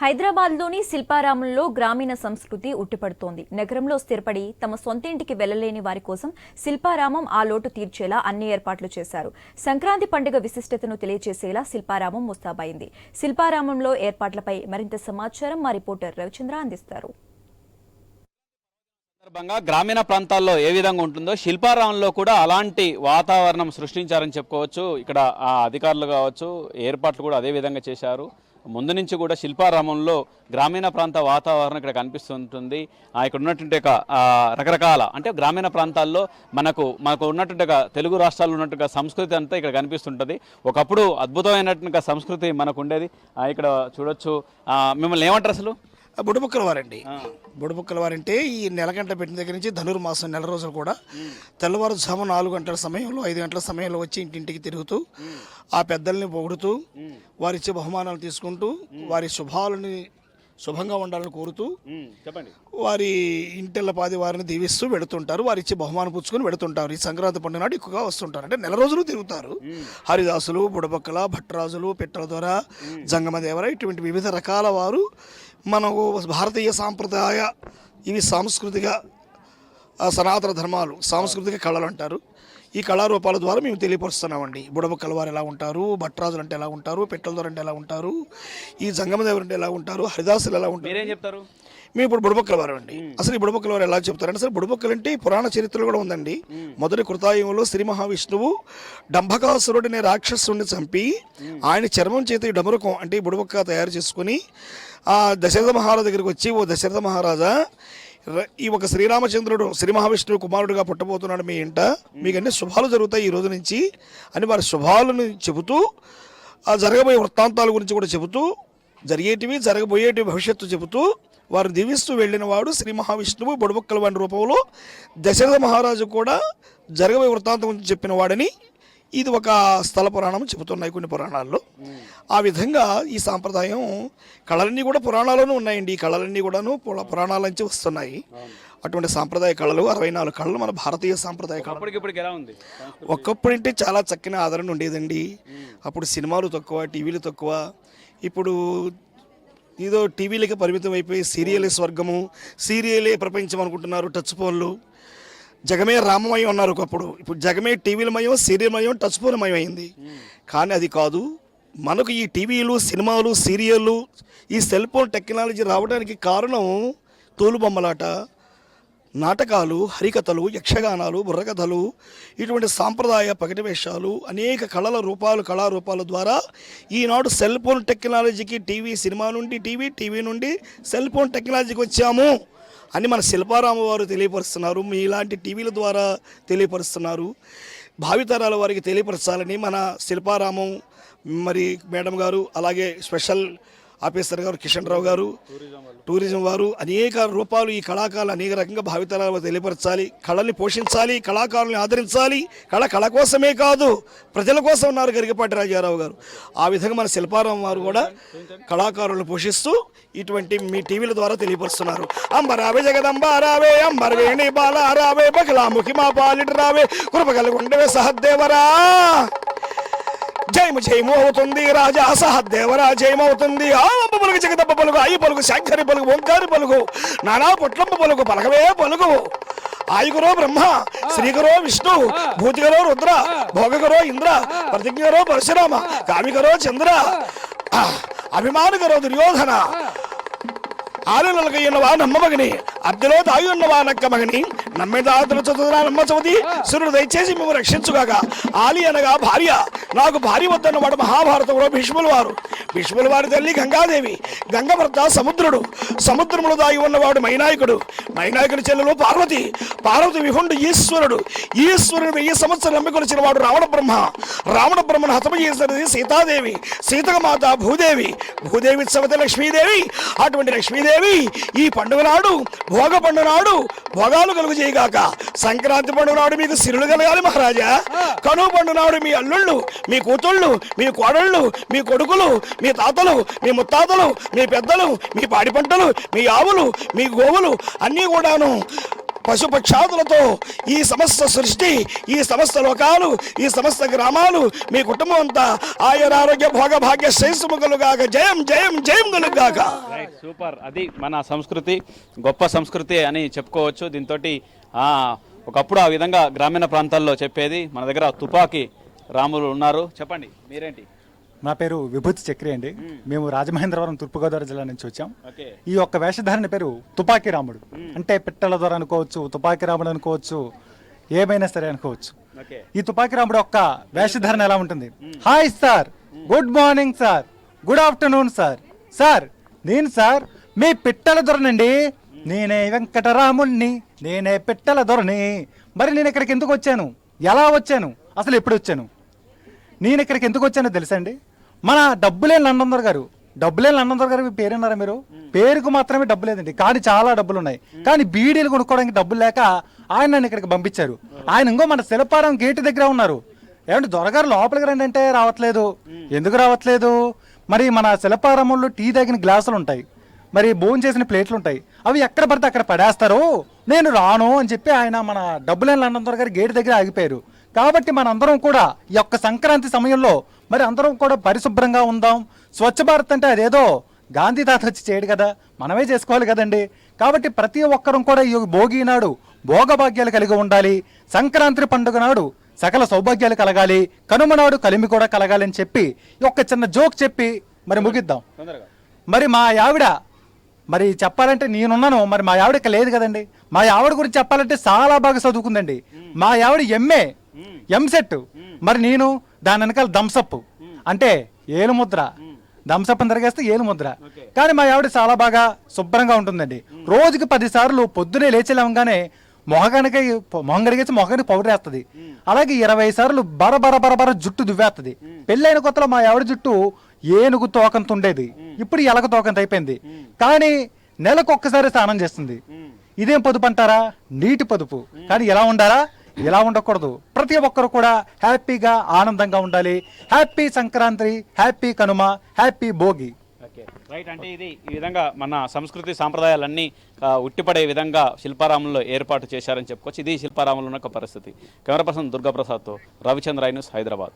హైదరాబాద్లోని శిల్పారామంలో గ్రామీణ సంస్కృతి ఉట్టిపడుతోంది. నగరంలో స్థిరపడి తమ సొంతింటికి వెళ్ళలేని వారి కోసం శిల్పారామం ఆ లోటు తీర్చేలా అన్ని ఏర్పాట్లు చేశారు. సంక్రాంతి పండుగ విశిష్టతను తెలియజేసేలా శిల్పారామం ముస్తాబైంది శిల్పారామంలో ఏర్పాట్లపై మరింత సమాచారం మా రిపోర్టర్ రవిచంద్ర అందిస్తారు. సందర్భంగా గ్రామీణ ప్రాంతాల్లో ఏ విధంగా ఉంటుందో శిల్పారామంలో కూడా అలాంటి వాతావరణం సృష్టించారని చెప్పుకోవచ్చు. ఇక్కడ ఆ అధికారులు కావచ్చు ఏర్పాట్లు కూడా అదే విధంగా చేశారు. ముందు నుంచి కూడా శిల్పారామంలో గ్రామీణ ప్రాంత వాతావరణం ఇక్కడ కనిపిస్తుంటుంది. ఆ, ఇక్కడ ఉన్నటువంటి ఒక రకరకాల అంటే గ్రామీణ ప్రాంతాల్లో మనకు మనకు ఉన్నటువంటి ఒక తెలుగు రాష్ట్రాల్లో ఉన్నట్టుగా సంస్కృతి అంతా ఇక్కడ కనిపిస్తుంటుంది. ఒకప్పుడు అద్భుతమైనటువంటి సంస్కృతి మనకు ఉండేది. ఇక్కడ చూడొచ్చు. మిమ్మల్ని ఏమంటారు అసలు? బుడబుక్కల వారండి. బుడబుక్కల వారంటే ఈ నెల గంట పెట్టిన దగ్గర నుంచి ధనుర్మాసం నెల రోజులు కూడా తెల్లవారుజాము నాలుగు గంటల సమయంలో ఐదు గంటల సమయంలో వచ్చి ఇంటింటికి తిరుగుతూ ఆ పెద్దల్ని పొగుడుతూ వారిచ్చే బహుమానాలు తీసుకుంటూ వారి శుభాలని శుభంగా ఉండాలని కోరుతూ చెప్పండి. వారి ఇంటిళ్ళ పాది వారిని దీవిస్తూ వెడుతుంటారు వారి ఇచ్చే బహుమానం పుచ్చుకొని వెడుతుంటారు ఈ సంక్రాంతి పండుగ నాడు ఎక్కువగా వస్తుంటారు. అంటే నెల రోజులు తిరుగుతారు. హరిదాసులు బుడబక్కల భట్టరాజులు పిట్టల దొర జంగమదేవర ఇటువంటి వివిధ రకాల వారు మనకు భారతీయ సాంప్రదాయ ఇవి సాంస్కృతిక సనాతన ధర్మాలు సాంస్కృతిక కళలు అంటారు. ఈ కళారూపాల ద్వారా మేము తెలియపరుస్తున్నామండి. బుడబక్కల వారు ఎలా ఉంటారు? భట్రాజులు అంటే ఎలా ఉంటారు? పెట్టలదొర అంటే ఎలా ఉంటారు? ఈ జంగమదేవరు అంటే ఎలా ఉంటారు? హరిదాసులు ఎలా ఉంటారు? మీరేం చెప్తారు? మేము ఇప్పుడు బుడబక్కల వారు అండి అసలు ఈ బుడబక్కల వారు ఎలా చెప్తారంటే అసలు బుడబక్కలు అంటే పురాణ చరిత్రలో కూడా ఉందండి. మొదటి కృతాయుగంలో శ్రీ మహావిష్ణువు డంభకాసురుడు అనే రాక్షసుడిని చంపి ఆయన చర్మం చేత ఈ డమరుకం అంటే ఈ బుడబక్క తయారు చేసుకుని ఆ దశరథ మహారాజు దగ్గరికి వచ్చి ఓ దశరథ మహారాజా ఈ ఒక శ్రీరామచంద్రుడు శ్రీ మహావిష్ణువు కుమారుడుగా పుట్టబోతున్నాడు మీ ఇంట. మీకు అన్ని శుభాలు జరుగుతాయి ఈ రోజు నుంచి అని వారి శుభాలను చెబుతూ ఆ జరగబోయే వృత్తాంతాల గురించి కూడా చెబుతూ జరిగేటివి జరగబోయేటివి భవిష్యత్తు చెబుతూ వారు దీవిస్తూ వెళ్ళిన వాడు శ్రీ మహావిష్ణువు బుడబుక్కల వాడి రూపంలో దశరథ మహారాజు కూడా జరగబోయే వృత్తాంతం గురించి చెప్పిన వాడని ఇది ఒక స్థల పురాణం చెబుతున్నాయి కొన్ని పురాణాల్లో. ఆ విధంగా ఈ సాంప్రదాయం కళలన్నీ కూడా పురాణాల్లోనూ ఉన్నాయండి. ఈ కళలన్నీ కూడాను పురా- పురాణాల నుంచి వస్తున్నాయి. అటువంటి సాంప్రదాయ కళలు అరవై నాలుగు కళలు మన భారతీయ సాంప్రదాయ కళలు. ఉంది? ఒకప్పుడంటే చాలా చక్కని ఆదరణ ఉండేదండి. అప్పుడు సినిమాలు తక్కువ టీవీలు తక్కువ. ఇప్పుడు ఏదో టీవీలకి పరిమితం అయిపోయి సీరియలే స్వర్గము సీరియలే ప్రపంచం అనుకుంటున్నారు టచ్ ఫోన్లు. జగమే రామమయం ఉన్నారు ఒకప్పుడు. ఇప్పుడు జగమే టీవీలమయం సీరియల్మయం టచ్ ఫోన్మయం అయింది కానీ అది కాదు మనకు ఈ టీవీలు సినిమాలు సీరియళ్ళు ఈ సెల్ ఫోన్ టెక్నాలజీ రావడానికి కారణం తోలుబొమ్మలాట. నాటకాలు హరికథలు యక్షగానాలు బుర్రకథలు ఇటువంటి సాంప్రదాయ పగటి వేషాలు అనేక కళల రూపాలు కళారూపాల ద్వారా ఈనాడు సెల్ ఫోన్ టెక్నాలజీకి టీవీ సినిమా నుండి టీవీ టీవీ నుండి సెల్ ఫోన్ టెక్నాలజీకి వచ్చాము అని మన శిల్పారామ వారు తెలియపరుస్తున్నారు. మీ ఇలాంటి టీవీల ద్వారా తెలియపరుస్తున్నారు. భావితరాల వారికి తెలియపరచాలని మన శిల్పారామం మరి మేడం గారు అలాగే స్పెషల్ ఆఫీసర్ గారు కిషన్ రావు గారు టూరిజం వారు అనేక రూపాలు ఈ కళాకారులు అనేక రకంగా భావితరాలు తెలియపరచాలి. కళల్ని పోషించాలి కళాకారుల్ని ఆదరించాలి. కళ కళ కోసమే కాదు ప్రజల కోసం ఉన్నారు గరికపాటి రాజారావు గారు. ఆ విధంగా మన శిల్పారాం వారు కూడా కళాకారులను పోషిస్తూ ఇటువంటి మీ టీవీల ద్వారా తెలియపరుస్తున్నారు. అంబరావే జగదంబ రావే అంబరవేణి బాల రావే బకలాముఖి మా పాలిట రావే కృపగలుగుండవే సహదేవరా! జయము జయము అవుతుంది. రాజా సహదేవరా జయము అవుతుంది. ఆ అంబ పలుకు జగదబ్బ పలుకు అయ్యి పలుకు శంకరి పలుకు ఓంకారి పలుకు నానా పుట్లంబ పలుకు పలకవే పలుకు. ఆయుగురో బ్రహ్మ శ్రీగురో విష్ణు భూతిగరో రుద్ర భోగగరో ఇంద్ర ప్రతిజ్ఞరో పరశురామ కామికరో చంద్ర ఆ, అభిమానగరో దుర్యోధన ఆలలకు ఉన్నవా నమ్మమగని అద్దెలో దాగి ఉన్నవా నక్క మగని నమ్మిదాతలు చదువురా నమ్మ చదువుది సూర్యుడు దయచేసి మేము రక్షించుగాక. ఆలి అనగా భార్య. నాకు భార్య వద్దన్నవాడు మహాభారతంలో భీష్ముల వారు. భీష్ముల వారి తల్లి గంగాదేవి. గంగ భర్త సముద్రుడు. సముద్రములో దాగి ఉన్నవాడు మైనాయకుడు. మైనాయకుడి చెల్లెలు పార్వతి. పార్వతి విహుండు ఈశ్వరుడు. ఈశ్వరుడు వెయ్యి సంవత్సరాలు నమ్మికొలిచిన వాడు రావణ బ్రహ్మ. రావణ బ్రహ్మను హతము చేసినది సీతాదేవి. సీతక మాత భూదేవి. భూదేవి సవతి లక్ష్మీదేవి. అటువంటి లక్ష్మీదేవి ఈ పండుగ నాడు భోగ పండుగ నాడు భోగాలు కలుగు చేయగాక. సంక్రాంతి పండుగ నాడు మీకు సిరులు కలగాలి మహారాజా. కనుమ పండుగ నాడు మీ అల్లుళ్ళు మీ కూతుళ్ళు మీ కోడళ్ళు మీ కొడుకులు మీ తాతలు మీ ముత్తాతలు మీ పెద్దలు మీ పాడి పంటలు మీ ఆవులు మీ గోవులు అన్నీ కూడాను పశుపక్షాదులతో ఈ సమస్త సృష్టి ఈ సమస్త లోకాలు ఈ సమస్త గ్రామాలు మీ కుటుంబం అంతా ఆయన ఆరోగ్య భోగ భాగ్య శ్రేయస్సుముగలుగాక జయం జయం జయం గలుగాక సూపర్ అది మన సంస్కృతి గొప్ప సంస్కృతి అని చెప్పుకోవచ్చు. దీంతో ఒకప్పుడు ఆ విధంగా గ్రామీణ ప్రాంతాల్లో చెప్పేది. మన దగ్గర తుపాకీ రాములు ఉన్నారు. చెప్పండి మీరేంటి? నా పేరు విభూతి చక్రి అండి. మేము రాజమహేంద్రవరం తూర్పుగోదావరి జిల్లా నుంచి వచ్చాం. ఈ యొక్క వేషధారణ పేరు తుపాకీ రాముడు. అంటే పిట్టల దొర అనుకోవచ్చు తుపాకీ రాముడు అనుకోవచ్చు ఏమైనా సరే అనుకోవచ్చు. ఈ తుపాకీ రాముడు యొక్క వేషధారణ ఎలా ఉంటుంది? Hi sir good morning sir good afternoon sir sir నేను సార్ మీ పిట్టల దొరనండి. నేనే వెంకటరాముణ్ణి నేనే పిట్టల దొరని. మరి నేను ఇక్కడికి ఎందుకు వచ్చాను? ఎలా వచ్చాను? అసలు ఎప్పుడు వచ్చాను? నేను ఇక్కడికి ఎందుకు వచ్చానో తెలుసా అండి మన డబ్బులేని లండందర్ గారు. డబ్బులేని లండందర్ గారు మీ పేరున్నారా మీరు? పేరుకు మాత్రమే డబ్బు లేదండి. కానీ చాలా డబ్బులు ఉన్నాయి కానీ బీడీలు కొనుక్కోవడానికి డబ్బులు లేక ఆయన నన్ను ఇక్కడికి పంపించారు. ఆయన ఇంకో మన శిలపారం గేటు దగ్గర ఉన్నారు. ఏమంటే దొరగారు లోపలికి రండి అంటే రావట్లేదు. ఎందుకు రావట్లేదు? మరి మన శిలపారంలో టీ తాగిన గ్లాసులు ఉంటాయి. మరి భోజనం చేసిన ప్లేట్లు ఉంటాయి. అవి ఎక్కడ పడితే అక్కడ పడేస్తారు. నేను రాను అని చెప్పి ఆయన మన డబ్బులేని లండందర్ గారి గేటు దగ్గర ఆగిపోయారు. కాబట్టి మనందరం కూడా ఈ యొక్క సంక్రాంతి సమయంలో మరి అందరం కూడా పరిశుభ్రంగా ఉందాం. స్వచ్ఛ భారత్ అంటే అదేదో గాంధీ తాత వచ్చి చేయడు కదా. మనమే చేసుకోవాలి కదండి. కాబట్టి ప్రతి ఒక్కరం కూడా ఈ భోగి నాడు భోగభాగ్యాలు కలిగి ఉండాలి. సంక్రాంతి పండుగ నాడు సకల సౌభాగ్యాలు కలగాలి. కనుమ నాడు కలిమి కూడా కలగాలి అని చెప్పి ఈ ఒక్క చిన్న జోక్ చెప్పి మరి ముగిద్దాం. మరి మా ఆవిడ మరి చెప్పాలంటే నేనున్నాను మరి మా ఆవిడ ఇక్కడ లేదు కదండి. మా ఆవిడ గురించి చెప్పాలంటే చాలా బాగా చదువుకుందండి. మా ఆవిడ ఎంఏ ఎంసెట్ మరి నేను దాని వెనకాల దంసప్ అంటే ఏలు ముద్ర. దంసప్ అని తిరగేస్తే ఏలు ముద్ర. కానీ మా ఆవిడ చాలా బాగా శుభ్రంగా ఉంటుందండి. రోజుకి పది సార్లు పొద్దునే లేచలేమగానే మొహగానికి మొహం కడిగేసి మొహగానికి పౌడర్ వేస్తుంది. అలాగే ఇరవై సార్లు బర బర బర బర జుట్టు దువ్వేస్తుంది. పెళ్ళైన కొత్తలో మా ఆవిడ జుట్టు ఏనుగు తోకంత ఉండేది. ఇప్పుడు ఎలక తోకంత అయిపోయింది. కానీ నెలకు ఒక్కసారి స్నానం చేస్తుంది. ఇదేం పొదుపు అంటారా? నీటి పొదుపు. కానీ ఎలా ఉండాలా? ఇలా ఉండకూడదు? ప్రతి ఒక్కరు కూడా హ్యాపీగా ఆనందంగా ఉండాలి. Happy Sankranti happy Kanuma happy Bhogi. Right అంటే ఇది ఈ విధంగా మన సంస్కృతి సాంప్రదాయాలన్నీ ఉట్టిపడే విధంగా శిల్పారామంలో ఏర్పాటు చేశారని చెప్పుకోవచ్చు. ఇది శిల్పారామంలో ఉన్న ఒక పరిస్థితి. కెమెరా పర్సన్ దుర్గాప్రసాద్తో రవిచంద్ర న్యూస్ హైదరాబాద్.